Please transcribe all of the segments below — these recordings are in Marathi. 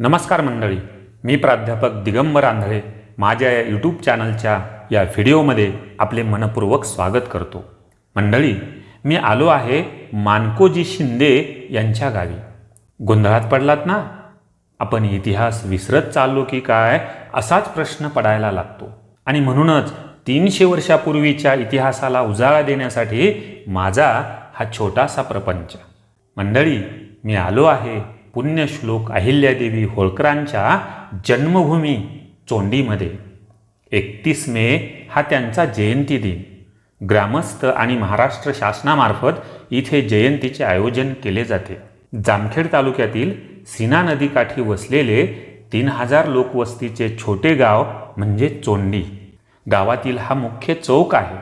नमस्कार मंडळी. मी प्राध्यापक दिगंबर आंधळे माझ्या या यूट्यूब चॅनलच्या या व्हिडिओमध्ये आपले मनपूर्वक स्वागत करतो. मंडळी मी आलो आहे मानकोजी शिंदे यांच्या गावी. गोंधळात पडलात ना? आपण इतिहास विसरत चाललो की काय असाच प्रश्न पडायला लागतो. आणि म्हणूनच तीनशे वर्षापूर्वीच्या इतिहासाला उजाळा देण्यासाठी माझा हा छोटासा प्रपंच. मंडळी मी आलो आहे पुण्यश्लोक अहिल्यादेवी होळकरांच्या जन्मभूमी चोंडीमध्ये. एकतीस मे हा त्यांचा जयंती दिन. ग्रामस्थ आणि महाराष्ट्र शासनामार्फत इथे जयंतीचे आयोजन केले जाते. जामखेड तालुक्यातील सीना नदीकाठी वसलेले तीन हजार लोकवस्तीचे छोटे गाव म्हणजे चोंडी. गावातील हा मुख्य चौक आहे.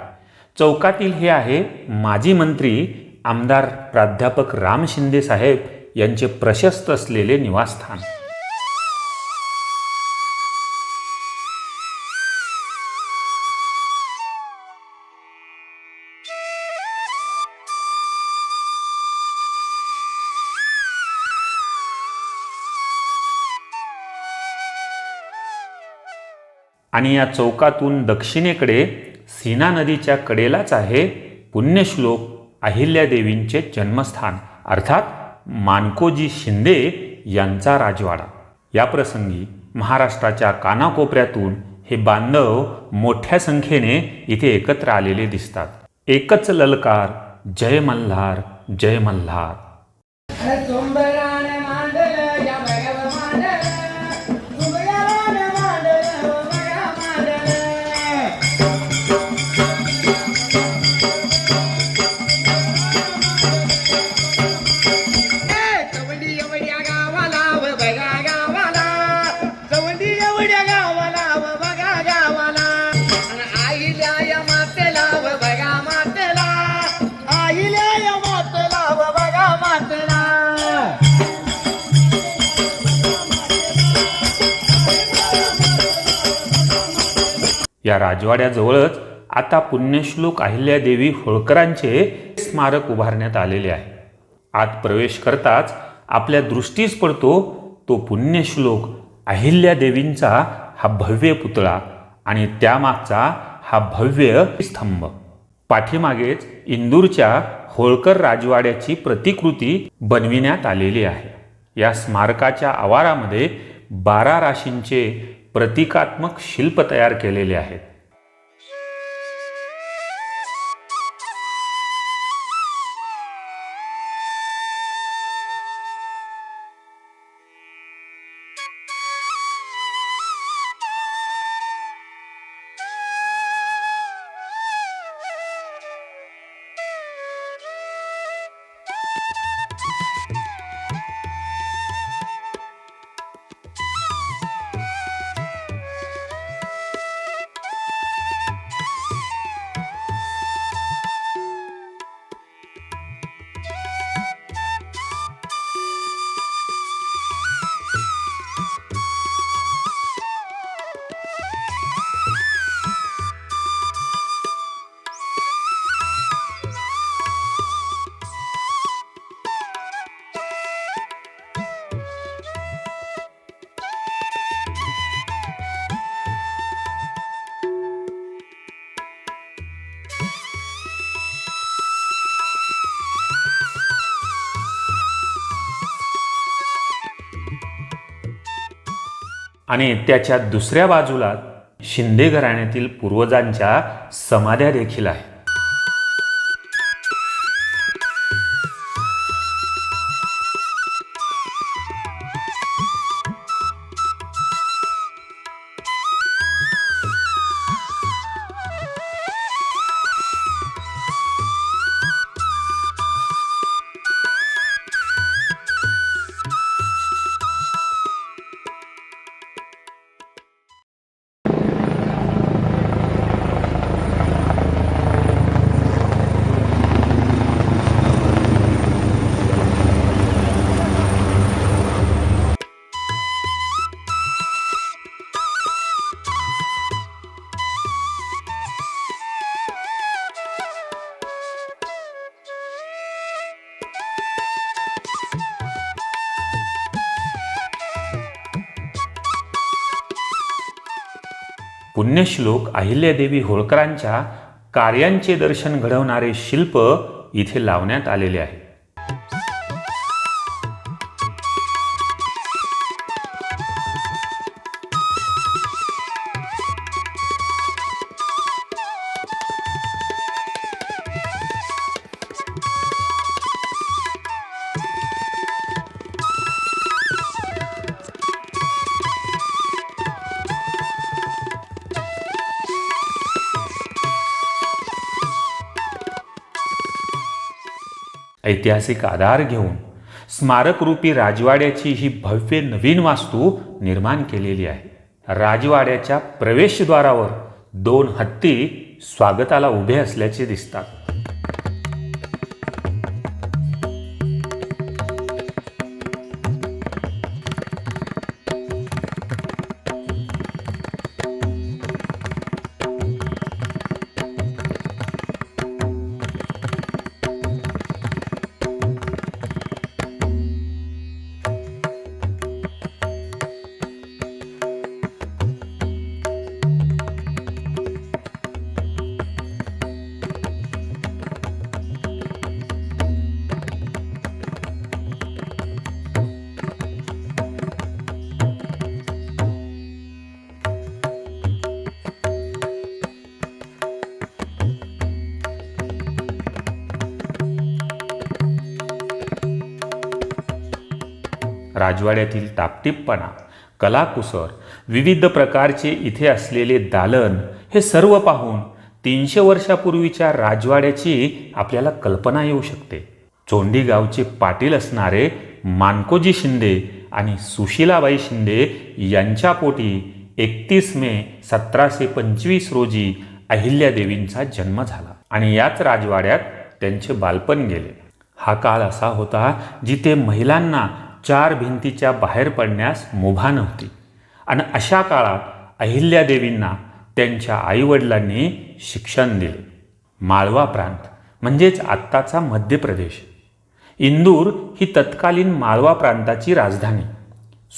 चौकातील हे आहे माजी मंत्री आमदार प्राध्यापक राम शिंदे साहेब यांचे प्रशस्त असलेले निवासस्थान. आणि या चौकातून दक्षिणेकडे सीना नदीच्या कडेलाच आहे पुण्यश्लोक अहिल्यादेवींचे जन्मस्थान अर्थात मानकोजी शिंदे यांचा राजवाडा. या प्रसंगी महाराष्ट्राच्या कानाकोपऱ्यातून हे बांधव मोठ्या संख्येने इथे एकत्र आलेले दिसतात. एकच ललकार जय मल्हार जय मल्हार. राजवाड्याजवळच आता पुण्यश्लोक अहिल्यादेवी होळकरांचे स्मारक उभारण्यात आलेले आहे. आत प्रवेश करताच आपल्या दृष्टीस पडतो तो पुण्यश्लोक अहिल्यादेवींचा हा भव्य पुतळा आणि त्यामागचा हा भव्य स्तंभ. पाठीमागेच इंदूरच्या होळकर राजवाड्याची प्रतिकृती बनविण्यात आलेली आहे. या स्मारकाच्या आवारामध्ये बारा राशींचे प्रतिकात्मक शिल्प तयार केलेले आहेत. आणि त्याच्या दुसऱ्या बाजूला शिंदे घराण्यातील पूर्वजांच्या समाध्या देखील आहेत. पुण्यश्लोक अहिल्यादेवी होळकरांच्या कार्यांचे दर्शन घडवणारे शिल्प इथे लावण्यात आलेले आहे. ऐतिहासिक आधार घेऊन स्मारकरूपी राजवाड्याची ही भव्य नवीन वास्तू निर्माण केलेली आहे. राजवाड्याच्या प्रवेशद्वारावर दोन हत्ती स्वागताला उभे असल्याचे दिसतात. राजवाड्यातील टापटिपपणा कलाकुसर विविध प्रकारचे इथे असलेले दालन हे सर्व पाहून तीनशे वर्षापूर्वीच्या राजवाड्याची आपल्याला कल्पना येऊ शकते. चोंडी गावचे पाटील असणारे मानकोजी शिंदे आणि सुशीलाबाई शिंदे यांच्या पोटी एकतीस मे सतराशे पंचवीस रोजी अहिल्यादेवींचा जन्म झाला आणि याच राजवाड्यात त्यांचे बालपण गेले. हा काळ असा होता जिथे महिलांना चार भिंतीच्या बाहेर पडण्यास मुभा नव्हती. आणि अशा काळात अहिल्यादेवींना त्यांच्या आईवडिलांनी शिक्षण दिले. माळवा प्रांत म्हणजेच आत्ताचा मध्य प्रदेश इंदूर ही तत्कालीन माळवा प्रांताची राजधानी.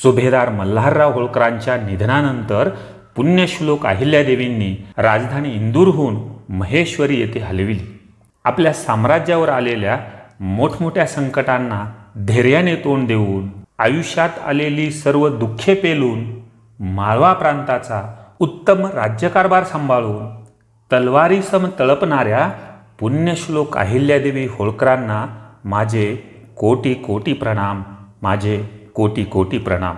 सुभेदार मल्हारराव होळकरांच्या निधनानंतर पुण्यश्लोक अहिल्यादेवींनी राजधानी इंदूरहून महेश्वरी येथे हलविली. आपल्या साम्राज्यावर आलेल्या मोठमोठ्या संकटांना धैर्याने तोंड देऊन आयुष्यात आलेली सर्व दुःखे पेलून माळवा प्रांताचा उत्तम राज्यकारभार सांभाळून तलवारीसम तळपणाऱ्या पुण्यश्लोक अहिल्यादेवी होळकरांना माझे कोटी कोटी प्रणाम माझे कोटी कोटी प्रणाम.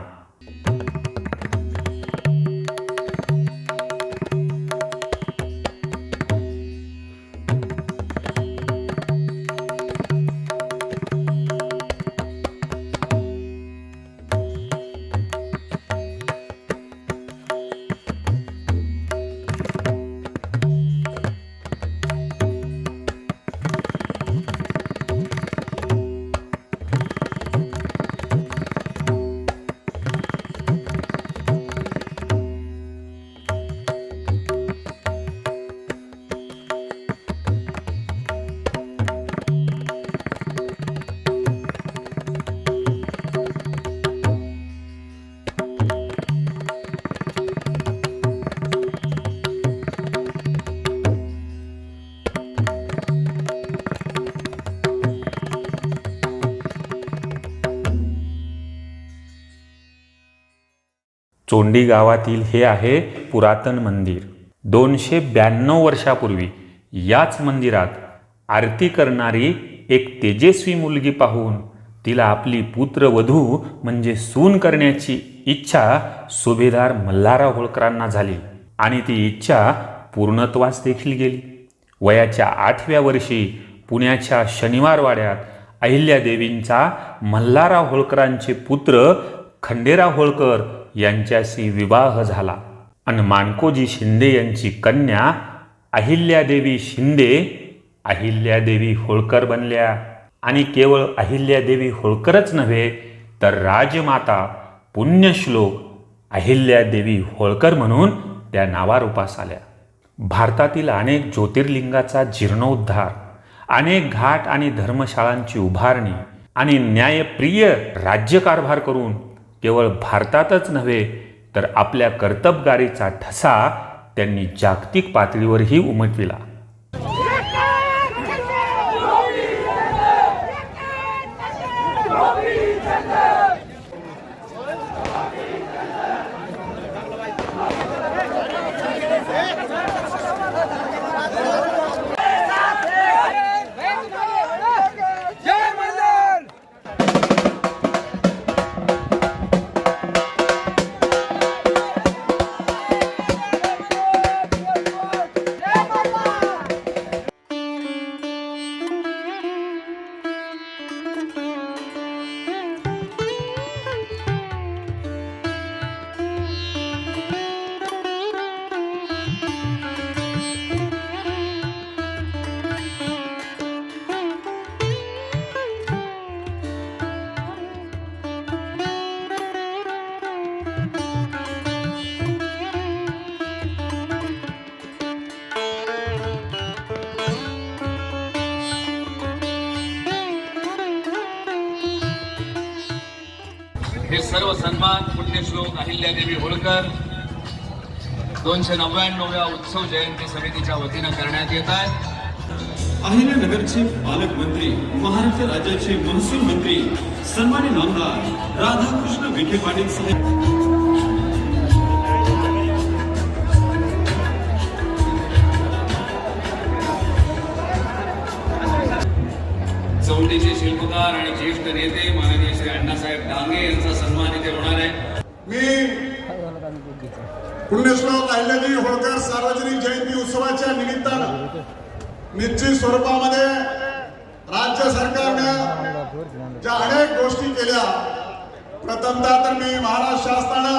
चोंडी गावातील हे आहे पुरातन मंदिर. दोनशे ब्याण्णव वर्षापूर्वी याच मंदिरात आरती करणारी एक तेजस्वी मुलगी पाहून तिला आपली पुत्रवधू म्हणजे सून करण्याची इच्छा सुभेदार मल्हारराव होळकरांना झाली आणि ती इच्छा पूर्णत्वास देखील गेली. वयाच्या आठव्या वर्षी पुण्याच्या शनिवारवाड्यात अहिल्यादेवींचा मल्हारराव होळकरांचे पुत्र खंडेराव होळकर यांच्याशी विवाह झाला. आणि मानकोजी शिंदे यांची कन्या अहिल्यादेवी शिंदे अहिल्यादेवी होळकर बनल्या. आणि केवळ अहिल्यादेवी होळकरच नव्हे तर राजमाता पुण्यश्लोक अहिल्यादेवी होळकर म्हणून त्या नावारूपास आल्या. भारतातील अनेक ज्योतिर्लिंगाचा जीर्णोद्धार अनेक घाट आणि धर्मशाळांची उभारणी आणि न्यायप्रिय राज्यकारभार करून केवळ भारतातच नव्हे तर आपल्या कर्तबगारीचा ठसा त्यांनी जागतिक पातळीवरही उमटविला. सर्व सन्मान पुण्यश्लोक अहिल्यादेवी होळकर. दोनशे नव्याण्णव्या उत्सव जयंती समितीच्या वतीनं करण्यात येत आहे. अहिल्यानगरचे पालकमंत्री महाराष्ट्र राज्याचे महसूल मंत्री सन्मानित आमदार राधाकृष्ण विखे पाटील साहेब चौथीचे शिल्पकार आणि ज्येष्ठ नेते माननीय श्री अण्णासाहेब डांगे यांचा सन्मान इथे होणार आहे. मी पुण्यश्लोक अहिल्याजी होळकर सार्वजनिक जयंती उत्सवाच्या निमित्तानं निश्चित स्वरूपामध्ये राज्य सरकारनं ज्या अनेक गोष्टी केल्या प्रथमतः तर मी महाराष्ट्र असताना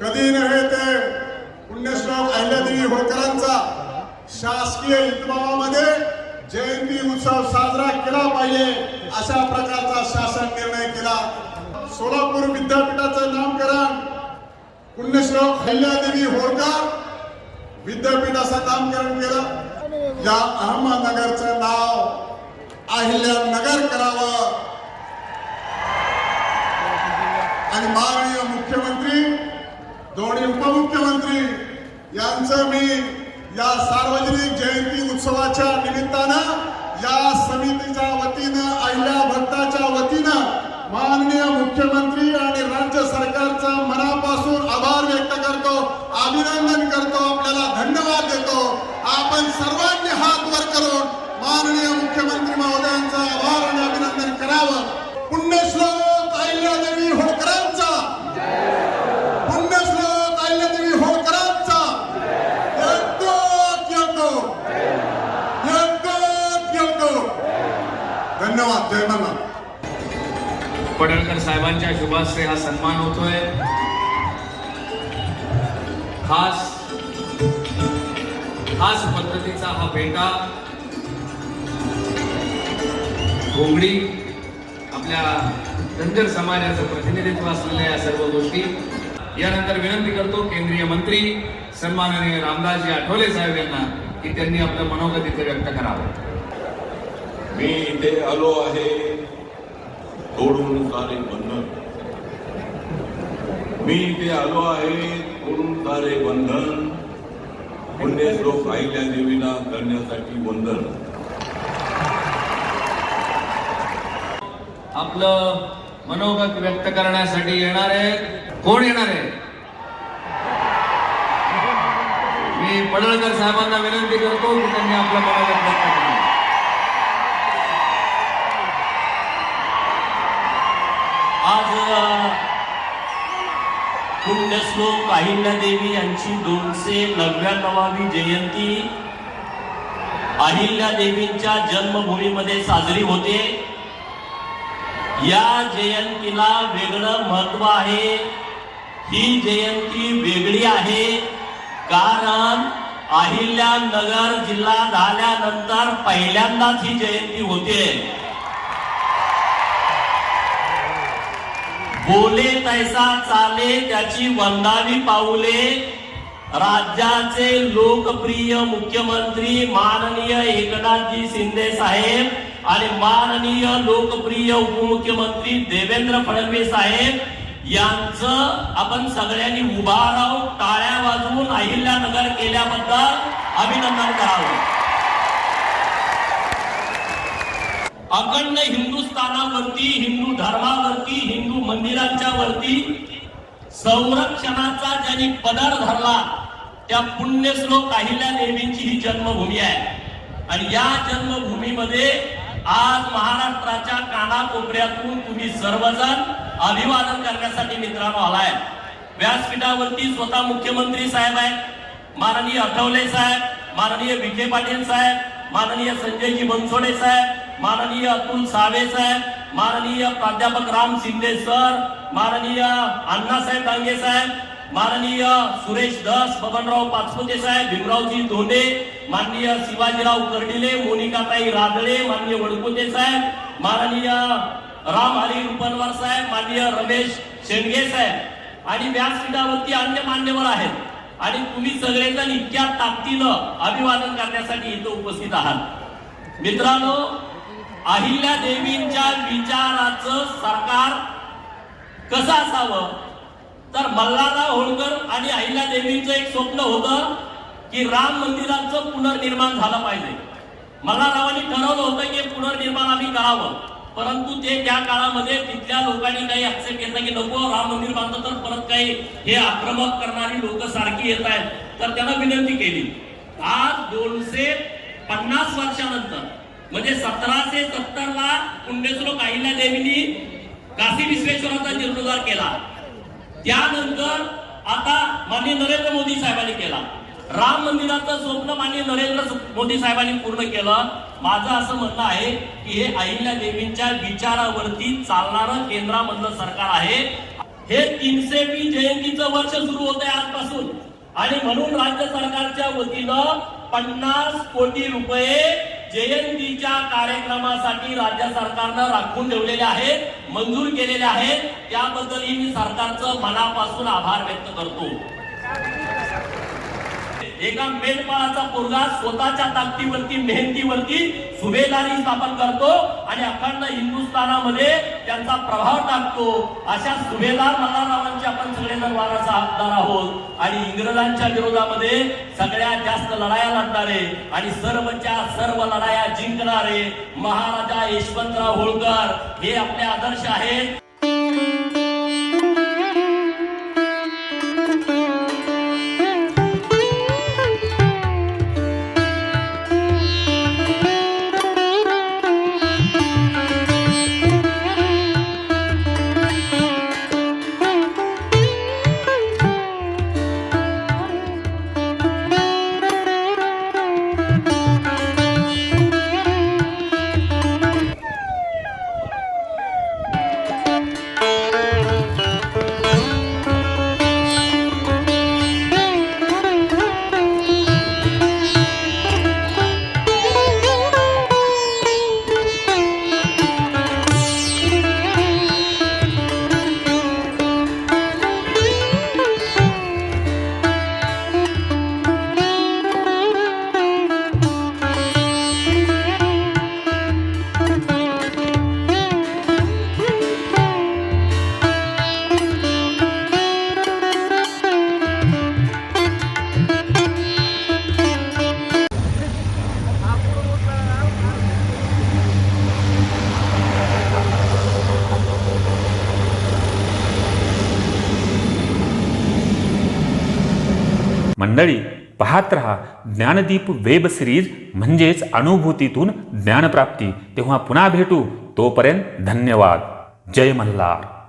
कधी नव्हे ते पुण्यश्लोक अहिल्यादेवी होळकरांचा शासकीय इतमामामध्ये जयंती उत्सव साजरा केला पाहिजे अशा प्रकारचा शासन निर्णय केला. सोलापूर विद्यापीठाचं नामकरण पुण्यश्लोक हल्यादेवी होळकर विद्यापीठाचं नामकरण केलं. या अहमदनगरचं नाव अहिल्यानगर करावं. आणि माननीय मुख्यमंत्री दोन्ही उपमुख्यमंत्री यांचं मी या सार्वजनिक जयंती उत्सवाच्या निमित्तानं या समितीच्या वतीनं अहिल्या भक्ताच्या वतीनं माननीय मुख्यमंत्री आणि राज्य सरकारचा मनापासून आभार व्यक्त करतो अभिनंदन करतो आपल्याला धन्यवाद देतो आपण सर्वांनी हात वर करून माननीय मुख्यमंत्री महोदयांचा आभार आणि अभिनंदन करावं पुण्यश्लोक अहिल्यादेवी होळकरांचा पुण्यश्लोक अहिल्यादेवी होळकरांचा यज्ञोत यज्ञो यज्ञोत यज्ञो धन्यवाद जय मल्हार पडळकर साहेबांच्या हा सन्मान होतोय. खास खास पद्धतीचा हा भेटा घोंगडी आपल्या धनगर समाजाचं प्रतिनिधित्व असलेल्या या सर्व गोष्टी. यानंतर विनंती करतो केंद्रीय मंत्री सन्माननीय रामदासजी आठवले साहेब यांना की त्यांनी आपलं मनोगत इथे व्यक्त करावं. मी इथे आलो आहे तोडून सारे बंधन. मी इथे आलो आहे करून सारे बंधन पुण्यश्लोक आईल्या देवीला करण्यासाठी वंदन. आपलं मनोगत व्यक्त करण्यासाठी येणार आहे कोण येणार? आहे मी पडळकर साहेबांना विनंती करतो की त्यांनी आपलं मनोगत व्यक्त करावं आज पुण्यश्लोक अहिल्यादेवी यांची दोनशे नव्याण्णवावी जयंती. अहिल्यादेवींच्या जन्मभूमीमध्ये साजरी होते. या जयंतीला वेगळं महत्त्व आहे. ही जयंती वेगळी आहे. कारण अहिल्यानगर जिल्हा झाल्यानंतर पहिल्यांदाच ही जयंती होते. बोले तैसा चाले त्याची वंदावी पाऊले. राज्याचे लोकप्रिय मुख्यमंत्री माननीय एकनाथजी शिंदे साहेब आणि माननीय लोकप्रिय उपमुख्यमंत्री देवेंद्र फडणवीस साहेब यांचं आपण सगळ्यांनी उभा राहून टाळ्या वाजवून अहिल्यानगर केल्याबद्दल अभिनंदन करावं. अखंड हिंदुस्थानावरती हिंदू धर्मावरती हिंदू मंदिरांच्या वरती संरक्षणाचा ज्यांनी पदर धरला त्या पुण्यश्लोक अहिल्या देवींची ही जन्मभूमी आहे. आणि या जन्मभूमीमध्ये आज महाराष्ट्राच्या कानाकोपऱ्यातून तुम्ही सर्वजण अभिवादन करण्यासाठी मित्रांनो आलाय. व्यासपीठावरती स्वतः मुख्यमंत्री साहेब आहेत माननीय आठवले साहेब माननीय विखे पाटील साहेब माननीय संजयजी बनसोडे साहेब माननीय अतुल सावे साहेब माननीय प्राध्यापक राम शिंदे सर माननीय अण्णासाहेब डांगे साहेब माननीय सुरेश दस बबनराव पाचपुते साहेब भीमरावजी धोंडे माननीय शिवाजीराव कर्डिले मोनिकाताई रादळे माननीय वडकुते साहेब माननीय राम हरी रुपनवर साहेब माननीय रमेश शेंडगे साहेब. आणि व्यासपीठावरती अन्य मान्यवर आहेत. आणि तुम्ही सगळेजण इतक्या ताकदीनं अभिवादन करण्यासाठी इथं उपस्थित आहात. मित्रांनो अहिल्या देवींच्या विचाराचं सरकार कसं असावं? तर मल्हारराव होळकर आणि अहिल्या देवींचं एक स्वप्न होतं की राम मंदिराचं पुनर्निर्माण झालं पाहिजे. मल्हाररावांनी ठरवलं होतं की पुनर्निर्माण आम्ही करावं. परंतु ते त्या काळामध्ये तिथल्या लोकांनी काही आक्षेप केलं की नको राम मंदिर बांधलं तर परत काही हे आक्रमक करणारी लोक सारखी येत आहेत. तर त्यांना विनंती केली. आज दोनशे पन्नास वर्षानंतर म्हणजे सतराशे सत्तर ला पुण्यश्लोक अहिल्या देवींनी काशी विश्वेश्वराचा जीर्णोद्धार केला. त्यानंतर आता माननीय नरेंद्र मोदी साहेबांनी केला. राम मंदिराचं स्वप्न माननीय नरेंद्र मोदी साहेबांनी पूर्ण केलं. माझं असं म्हणणं आहे की हे अहिल्या देवींच्या विचारावरती चालणारं केंद्रामधलं सरकार आहे. हे तीनशे वी जयंतीचं वर्ष सुरू होत आहे आजपासून. आणि म्हणून राज्य सरकारच्या वतीनं पन्नास कोटी रुपये जयंतीच्या कार्यक्रमासाठी राज्य सरकारनं राखून ठेवलेले आहेत मंजूर केलेले आहेत. त्याबद्दलही मी सरकारचं मनापासून आभार व्यक्त करतो. एका मेलपाळाचा पोरगा स्वतःच्या ताकदीवरती मेहनतीवरती सुभेदारी स्थापन करतो आणि अखंड हिंदुस्थानामध्ये त्यांचा प्रभाव टाकतो. अशा सुभेदार मल्हाररावांचे आपण सगळेजण वाराचा हकदार आहोत. आणि इंग्रजांच्या विरोधामध्ये सगळ्यात जास्त लढाया लढणारे आणि सर्वच्या सर्व लढाया जिंकणारे महाराजा यशवंतराव होळकर हे आपले आदर्श आहेत. पाहत रहा ज्ञानदीप वेब सिरीज म्हणजेच अनुभूतीतून ज्ञानप्राप्ती. तेव्हा पुन्हा भेटू. तोपर्यंत धन्यवाद. जय मल्हार.